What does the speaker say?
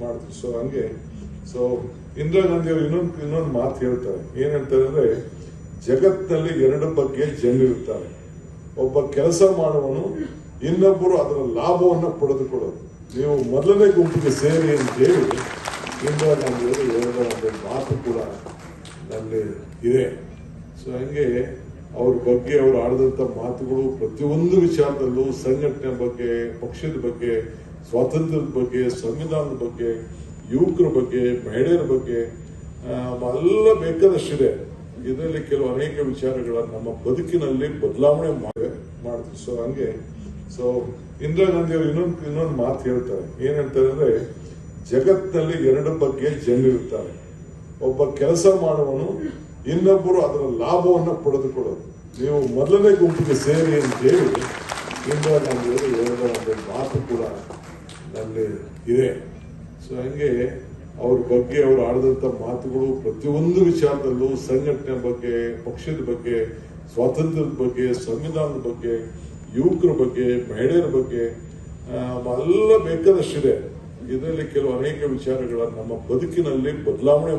ಮಾಡ್ತೀವಿ ಸೊ ಹಂಗೆ. ಸೊ ಇಂದಿರಾ ಗಾಂಧಿ ಅವರು ಇನ್ನೊಂದು ಇನ್ನೊಂದು ಮಾತು ಹೇಳ್ತಾರೆ. ಏನ್ ಹೇಳ್ತಾರೆ ಅಂದ್ರೆ ಜಗತ್ತಿನಲ್ಲಿ ಎರಡು ಬಗ್ಗೆ ಜನರಿರ್ತಾರೆ ಒಬ್ಬ ಕೆಲಸ ಮಾಡುವನು ಇನ್ನೊಬ್ಬರು ಅದರ ಲಾಭವನ್ನು ಪಡೆದುಕೊಳ್ಳೋದು. ನೀವು ಮೊದಲನೇ ಗುಂಪಿಗೆ ಸೇರಿ ಅಂತ ಹೇಳಿ ಇಂದಿರಾ ಗಾಂಧಿ ಅವರು ಹೇಳಿದ ಒಂದು ಮಾತು ಕೂಡ ನಲ್ಲಿ ಇದೆ. ಸೊ ಹಂಗೆ ಅವ್ರ ಬಗ್ಗೆ, ಅವರು ಆಡಿದಂತ ಮಾತುಗಳು ಪ್ರತಿಯೊಂದು ವಿಚಾರದಲ್ಲೂ ಸಂಘಟನೆ ಬಗ್ಗೆ, ಪಕ್ಷದ ಬಗ್ಗೆ, ಸ್ವಾತಂತ್ರ್ಯದ ಬಗ್ಗೆ, ಸಂವಿಧಾನದ ಬಗ್ಗೆ, ಯುವಕರ ಬಗ್ಗೆ, ಮಹಿಳೆಯರ ಬಗ್ಗೆ ಎಲ್ಲ ಬೇಕಾದಷ್ಟಿದೆ. ಇದರಲ್ಲಿ ಕೆಲವು ಅನೇಕ ವಿಚಾರಗಳನ್ನು ನಮ್ಮ ಬದುಕಿನಲ್ಲಿ ಬದಲಾವಣೆ ಮಾಡಿ ಮಾಡ್ತೀವಿ ಸೊ ಹಂಗೆ. ಸೊ ಇಂದಿರಾ ಗಾಂಧಿ ಅವರು ಇನ್ನೊಂದು ಇನ್ನೊಂದು ಮಾತು ಹೇಳ್ತಾರೆ. ಏನ್ ಹೇಳ್ತಾರೆ ಅಂದ್ರೆ, ಜಗತ್ತಿನಲ್ಲಿ ಎರಡು ಬಗ್ಗೆ ಜನರಿರ್ತಾರೆ ಒಬ್ಬ ಕೆಲಸ ಮಾಡುವನು ಇನ್ನೊಬ್ಬರು ಅದರ ಲಾಭವನ್ನು ಪಡೆದುಕೊಳ್ಳೋದು. ನೀವು ಮೊದಲನೇ ಗುಂಪಿಗೆ ಸೇರಿ ಅಂತ ಹೇಳಿ ಇಂದ ನಾನು ಹೇಳಿದ ಒಂದು ಮಾತು ಕೂಡ ನಮ್ಮಲ್ಲಿ ಇದೆ. ಸೊ ಹಂಗೆ ಅವ್ರ ಬಗ್ಗೆ, ಅವರು ಆಡಿದಂಥ ಮಾತುಗಳು ಪ್ರತಿಯೊಂದು ವಿಚಾರದಲ್ಲೂ ಸಂಘಟನೆ ಬಗ್ಗೆ, ಪಕ್ಷದ ಬಗ್ಗೆ, ಸ್ವಾತಂತ್ರ್ಯದ ಬಗ್ಗೆ, ಸಂವಿಧಾನದ ಬಗ್ಗೆ, ಯುವಕರ ಬಗ್ಗೆ, ಮಹಿಳೆಯರ ಬಗ್ಗೆ ಎಲ್ಲ ಬೇಕಾದಷ್ಟಿದೆ. ಇದರಲ್ಲಿ ಕೆಲವು ಅನೇಕ ವಿಚಾರಗಳ ನಮ್ಮ ಬದುಕಿನಲ್ಲಿ ಬದಲಾವಣೆ